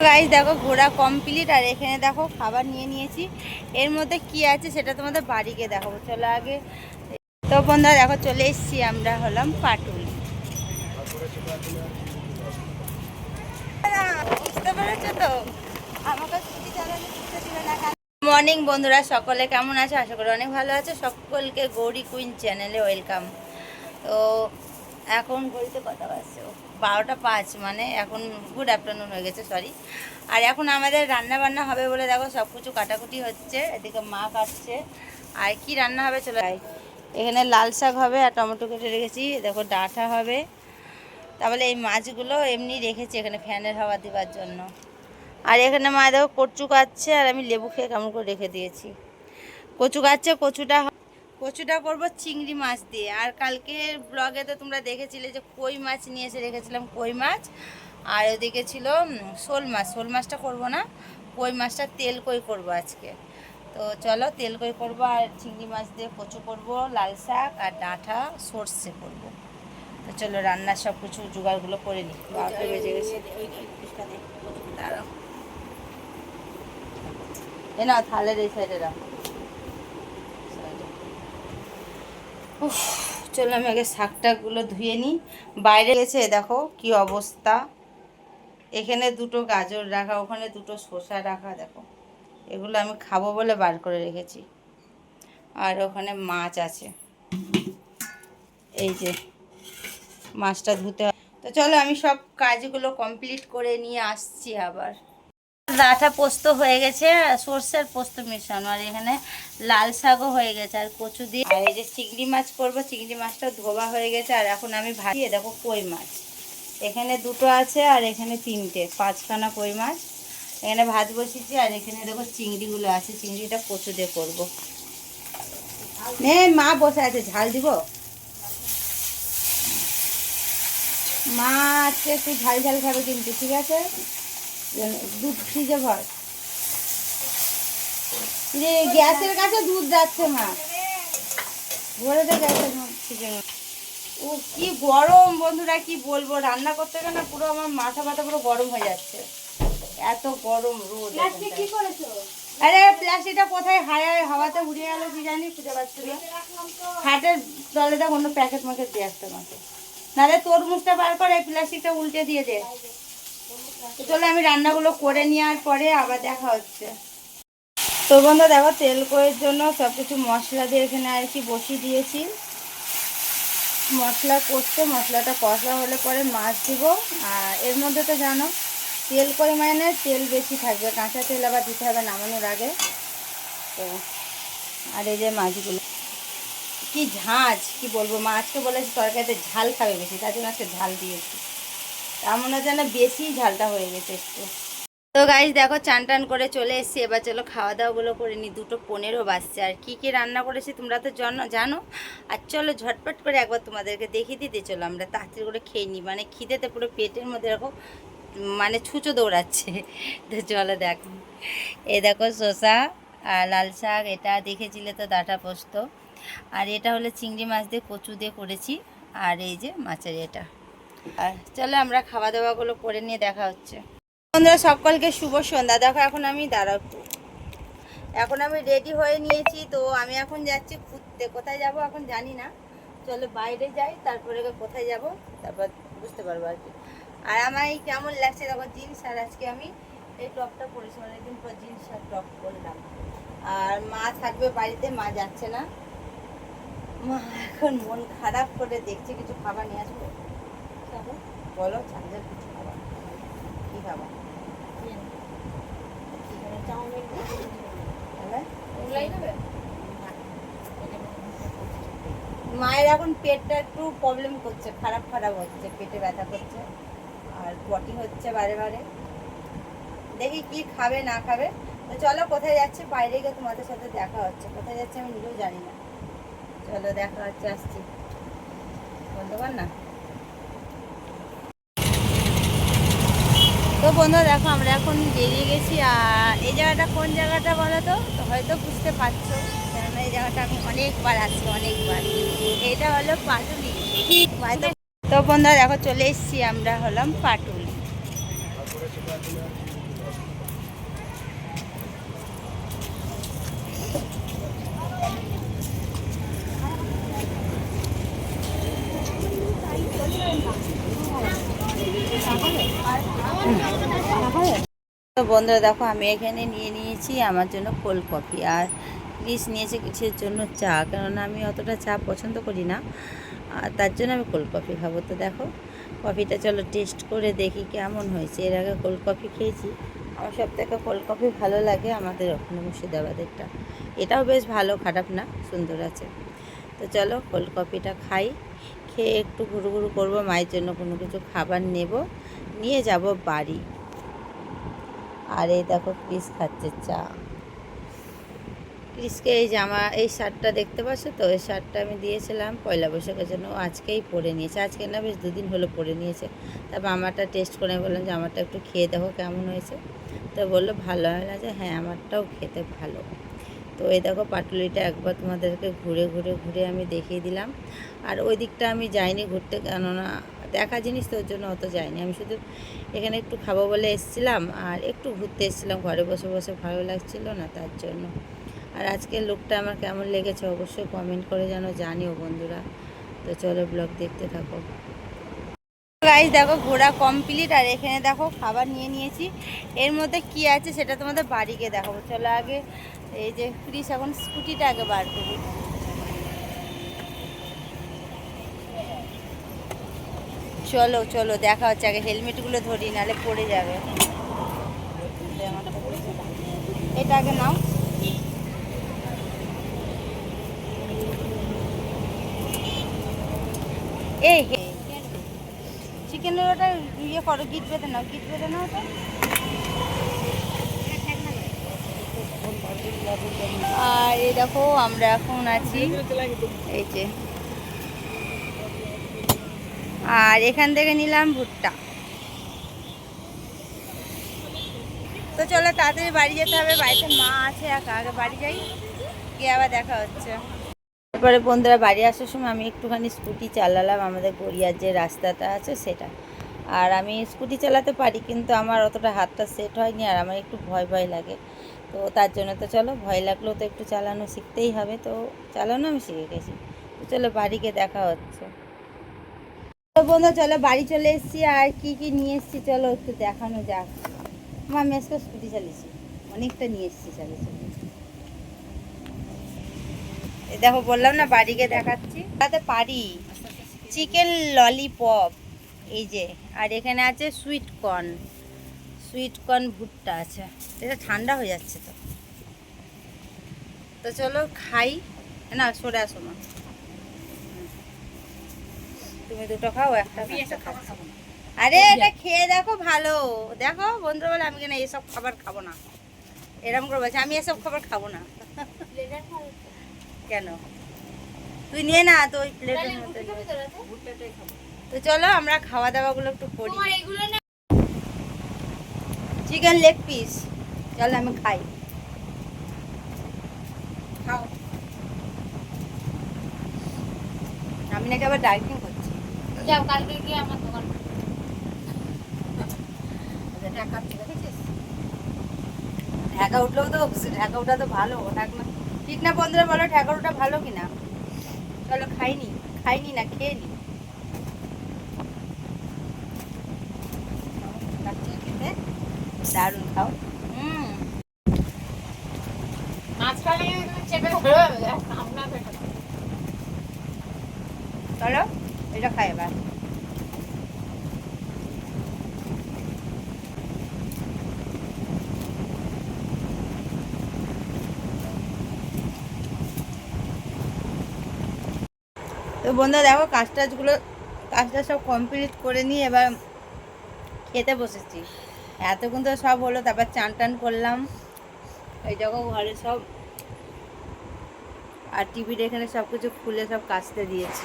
Guys দেখো, ঘোরা complete আর এখানে দেখো, খাবার নিয়ে নিয়েছি। এর মধ্যে কি আছে সেটা তোমাদের বাড়িকে দেখাবো। চলো আগে। তো বন্ধুরা, দেখো, চলে এসেছি আমরা হলাম পাটুল। বুঝতে পেরেছ তো? মর্নিং বন্ধুরা, সকলে কেমন আছে? আশা করি অনেক ভালো আছে। সকলকে গৌরী কুইন চ্যানেলে ওয়েলকাম। তো এখন ঘড়িতে কথা বাজছে? বারোটা পাঁচ মানে এখন গুড আফটারনুন হয়ে গেছে সরি আর এখন আমাদের রান্না বান্না হবে বলে দেখো সব কিছু কাটাকুটি হচ্ছে, এদিকে মা কাটছে। আর কি রান্না হবে চলে যাই। এখানে লাল শাক হবে আর টমেটো কেটে রেখেছি, দেখো ডাঁটা হবে। তাহলে এই মাছগুলো এমনি রেখেছি এখানে ফ্যানের হাওয়া দেওয়ার জন্য। আর এখানে মা দেখো কচু কাটছে, আর আমি লেবু খেয়ে কেমন করে রেখে দিয়েছি। কচু কাটছে, কচুটা কচুটা করব চিংড়ি মাছ দিয়ে আর কালকের ব্লগে তো তোমরা দেখেছিলে যে কই মাছ নিয়ে এসে রেখেছিলাম কই মাছ আর ওদিকে ছিল শোল মাছ শোল মাছটা করব না কই মাছটা তেল কই করব আজকে তো চলো তেল কই করব আর চিংড়ি মাছ দিয়ে কচু করব লাল শাক আর ডাঁটা সর্ষে করব তো চলো রান্নার সব কিছু জোগাড়গুলো করে নিই এ না থালের এই সাইডে রাখো সাইডে। উফ, চলো আমি আগে শাকটাগুলো ধুয়ে নিই। বাইরে গেছে দেখো কি অবস্থা। এখানে দুটো গাজর রাখা ওখানে দুটো শসা রাখা দেখো। এগুলো আমি খাব বলে বার করে রেখেছি। আর ওখানে মাছ আছে। এই যে মাছটা ধুতে। তো চলো আমি সব কাজগুলো কমপ্লিট করে নিয়ে আসছি আবার। ডাঁটা পোস্ত হয়ে গেছে সর্ষের পোস্ত মেশানো, আর এখানে লাল শাকও হয়ে গেছে, আর কচু দিয়ে। আর এই যে চিংড়ি মাছ করব, চিংড়ি মাছটা ধোবা হয়ে গেছে, আর এখন আমি ভাজিয়ে দেখো কই মাছ। এখানে দুটো আছে, আর এখানে তিনটে, পাঁচখানা কই মাছ। এখানে ভাত বসিয়েছি, আর এখানে দেখো চিংড়িগুলো আছে, চিংড়িটা কচু দিয়ে করব। নে, মা বসে আছে, ঝাল দিব? মা, আজকে একটু ঝাল ঝাল খাবে কিন্তু, ঠিক আছে? দুধ ফ্রিজে ভর। রে গ্যাসের কাছে দুধ যাচ্ছে মা। ভরে দে গ্যাসের ও কি গরম বন্ধুরা কি বলব? রান্না করতে গেলে না পুরো আমার মাথা ব্যথা পুরো গরম হয়ে যাচ্ছে। এত গরম রোদ কি করেছ? আরে প্লাস্টিকটা কোথায় হাওয়ায় হাওয়াতে উড়ে গেল কি জানি খুঁজে পাচ্ছি না। খাটের তলে দেখ অন্য প্যাকেট ম্যাকেট দিয়ে আসতে মাকে নাহলে তরমুজটা বার করে এই প্লাস্টিকটা উল্টে দিয়ে দে। চলো আমি রান্নাগুলো করে নেওয়ার পরে আবার দেখা হচ্ছে। তো বন্ধু, দেখো, তেল কয়ের জন্য সব কিছু মশলা দিয়ে এখানে আর কি বসিয়ে দিয়েছি। মশলা করতে মশলাটা কষা হলে পরে মাছ দিব। আর এর মধ্যে তো জানো, তেল মানে তেল বেশি থাকবে, কাঁচা তেল আবার দিতে হবে নামানোর আগে। তো, আর এই যে মাছগুলো, কি ঝাঁঝ কি বলব মাছকে বলেছি তরকারিতে ঝাল খাবে বেশি, তার জন্য একটা ঝাল দিয়েছি। তার মনে হচ্ছে না বেশি ঝালটা হয়ে গেছে একটু। তো গাইজ দেখো, চান টান করে চলে এসেছি। এবার চলো খাওয়া দাওয়াগুলো করে নিই দুটো পনেরো বাজছে। আর কি কি রান্না করেছি তোমরা তো জানো জানো? আর চলো, ঝটপট করে একবার তোমাদেরকে দেখিয়ে দিতে চলো। আমরা তাড়াতাড়ি করে খেয়ে নিই মানে খিদেতে পুরো পেটের মধ্যে এরকম মানে ছুঁচো দৌড়াচ্ছে। তো চলো দেখো। এ দেখো, শসা আর লাল শাক, এটা দেখেছিলে তো, ডাঁটা পোস্ত। আর এটা হলো চিংড়ি মাছ দিয়ে কচু দিয়ে করেছি। আর এই যে মাছের এটা। চলো আমরা খাওয়া দাওয়াগুলো করে নিয়ে দেখা হচ্ছে। বন্ধুরা, সকলকে শুভ সন্ধ্যা। দেখো, এখন আমি দাঁড়াবো। এখন আমি রেডি হয়ে নিয়েছি, তো আমি এখন যাচ্ছি ঘুরতে। কোথায় যাব এখন জানি না। চলো বাইরে যাই, তারপরে কোথায় যাব, তারপর বুঝতে পারব আর কি। আর আমার এই কেমন লাগছে, দেখো, জিন্স আর আজকে আমি এই টপটা পরেছি অনেকদিন পর জিন্স আর টপ করলাম আর মা থাকবে বাড়িতে, মা যাচ্ছে না। মা, এখন মন খারাপ করে দেখছে, কিছু খাবার নিয়ে আসব। বলো চাঁদের কিছু খাবার কি তাহলে? মায়ের এখন পেটটা একটু প্রবলেম করছে খারাপ খারাপ হচ্ছে পেটে ব্যথা করছে আর পটি হচ্ছে বারে বারে। দেখি কি খাবে না খাবে। তো চলো কোথায় যাচ্ছে? বাইরে গিয়ে তোমাদের সাথে দেখা হচ্ছে। কোথায় যাচ্ছে আমি নিজেও জানি না। চলো দেখা হচ্ছে আসছি। বলতে পার না? তো বন্ধুরা দেখো, আমরা এখন বেরিয়ে গেছি, আর এই জায়গাটা কোন জায়গাটা বলো তো? হয়তো বুঝতে পারছ, কেননা এই জায়গাটা আমি অনেকবার আসছি, অনেকবার। এটা হলো পাটুলি। তো বন্ধুরা দেখো, চলে এসেছি আমরা হলাম পাটুলি। তো বন্ধুরা দেখো, আমি এখানে নিয়ে নিয়েছি আমার জন্য কোল্ড কফি আর ক্রিস নিয়েছে কিসের জন্য চা, কেননা আমি অতটা চা পছন্দ করি না। আর তার জন্য আমি কোল্ড কফি খাব। তো দেখো, কফিটা চলো টেস্ট করে দেখি কেমন হয়েছে। এর আগে কোল্ড কফি খেয়েছি। আমার সব থেকে কোল্ড কফি ভালো লাগে আমাদের ওখানে মুর্শিদাবাদেরটা। এটাও বেশ ভালো, খারাপ না, সুন্দর আছে। তো চলো কোল্ড কফিটা খাই। খেয়ে একটু ঘুরু ঘুরু করব, মায়ের জন্য কোনো কিছু খাবার নেব। নিয়ে যাব বাড়ি। আর এই দেখো ক্রিস খাচ্ছে চা। ক্রিসকে এই জামা, এই শার্টটা দেখতে পাচ্ছ তো? এই শার্টটা আমি দিয়েছিলাম পয়লা বৈশাখের জন্য। আজকেই পরে নিয়েছে। আজকে না বেশ দুদিন হলো পরে নিয়েছে। তারপর আমারটা টেস্ট করে বললাম যে, আমারটা একটু খেয়ে দেখো কেমন হয়েছে? তো বলল, ভালো হয় না যে হ্যাঁ আমারটাও খেতে ভালো। তো এই দেখো পাটুলিটা একবার তোমাদেরকে ঘুরে ঘুরে ঘুরে আমি দেখিয়ে দিলাম। আর ওই দিকটা আমি যাইনি ঘুরতে কেননা দেখা জিনিস তো ওর জন্য অত যায়নি। আমি শুধু এখানে একটু খাব বলে এসেছিলাম আর একটু ঘুরতে এসেছিলাম, ঘরে বসে বসে ভালো লাগছিল না তার জন্য। আর আজকের লুকটা আমার কেমন লেগেছে অবশ্যই কমেন্ট করে যেন জানিও বন্ধুরা। তো চলো ব্লগ দেখতে থাকো। গাইজ দেখো, ঘোরা কমপ্লিট আর এখানে দেখো খাবার নিয়ে নিয়েছি। এর মধ্যে কি আছে সেটা তোমাদের বাড়িকে দেখাবো। চলো আগে এই যে ক্রিস এখন স্কুটিটা আগে বার করব চলো চলো, দেখা হচ্ছে আগে। হেলমেটগুলো ধরি, নাহলে পড়ে যাবে। এটা আগে নাও। এই চিকেনের ওটা ইয়ে করো গিট বেঁধে নাও গিট বেঁধে নাও তো। আর এই দেখো, আমরা এখন আছি। এই যে আর এখান থেকে নিলাম ভুট্টা। তো চলো তাড়াতাড়ি বাড়ি যেতে হবে, বাড়িতে মা আছে, একা আগে বাড়ি যাই, গিয়ে আবার দেখা হচ্ছে। তারপরে বন্ধুরা বাড়ি আসার সময় আমি একটুখানি স্কুটি চালালাম, আমাদের গড়িয়ার যে রাস্তাটা আছে সেটা। আর আমি স্কুটি চালাতে পারি, কিন্তু আমার অতটা হাতটা সেট হয়নি, আর আমার একটু ভয় ভয় লাগে। তো তার জন্য তো চলো, ভয় লাগলেও তো একটু চালানো শিখতেই হবে। তো চালানো আমি শিখে গেছি। তো চলো বাড়িকে দেখা হচ্ছে। বন্ধু, চলো বাড়ি চলে এসেছি আর কি কি নিয়ে এসেছি, চলো একটু দেখানো যাক। মা, আমি আজকে স্কুটি চালিয়েছি। অনেকটা নিয়ে এসেছি চালিয়েছি দেখো, বললাম না, বাড়িকে দেখাচ্ছি। তাতে পারি। চিকেন ললিপপ, এই যে। আর এখানে আছে সুইট কর্ন। সুইট কর্ন ভুট্টা আছে। এটা ঠান্ডা হয়ে যাচ্ছে তো। তো চলো খাই। না, সরে আসো মা। তুমি দুটো খাও একটা আরে এটা খেয়ে দেখো ভালো। দেখো বন্ধুরা বলে আমি কেন এসব খাবার খাব না? এরকম করে বলছে আমি এসব খাবার খাব না। কেন? তুই নিয়ে না তো ওই প্লেটের মধ্যে তো চলো আমরা খাওয়া দাওয়াগুলো একটু করি। চিকেন লেগ পিস চলো আমি খাই। খাও। আমি নাকি আবার ডাইটিং করছি। যাও, কালকে গিয়ে আমার দোকান। দেখেছিস? ঢাকা উঠলেও তো ঢাকা উঠা তো ভালো ঠিক না বন্ধুরা, বলো ঢাকা উঠা ভালো কিনা? চলো খাইনি খাইনি না, খেয়ে নি। দারুণ, খাও হুম মাঝখানে চেপে ধরে আপনার পেটে চলো এটা খাই এবার তো বন্ধুরা দেখো, কাজ টাজগুলো কাজটা সব কমপ্লিট করে নিয়ে এবার খেতে বসেছি। এতক্ষণ তো সব হলো, তারপর চান টান করলাম। এই দেখো ঘরে সব আর টিভির এখানে সব কিছু খুলে সব কাচতে দিয়েছি।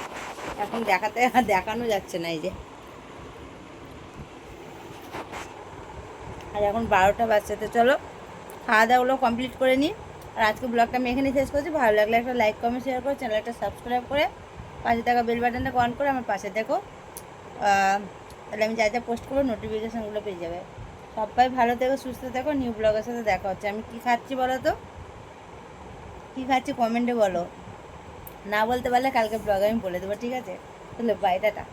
এখন দেখাতে দেখানো যাচ্ছে না এই যে। আর এখন বারোটা বাচ্চা তো চলো খাওয়া দাওয়াগুলো কমপ্লিট করে নিই। আর আজকে ব্লগটা আমি এখানেই শেষ করছি। ভালো লাগলে একটা লাইক কমেন্ট শেয়ার করে চ্যানেলটা সাবস্ক্রাইব করে পাশে থাকা বেল বাটনটা অন করে আমার পাশে দেখো। তাহলে আমি যা যা পোস্ট করব নোটিফিকেশানগুলো পেয়ে যাবে। সবাই ভালো থেকো, সুস্থ থেকো নিউ ব্লগের সাথে দেখা হচ্ছে। আমি কী খাচ্ছি বলো তো? কী খাচ্ছি কমেন্টে বলো। না বলতে পারলে কালকে ব্লগ আমি বলে দেবো, ঠিক আছে? তাহলে বাই টাটা।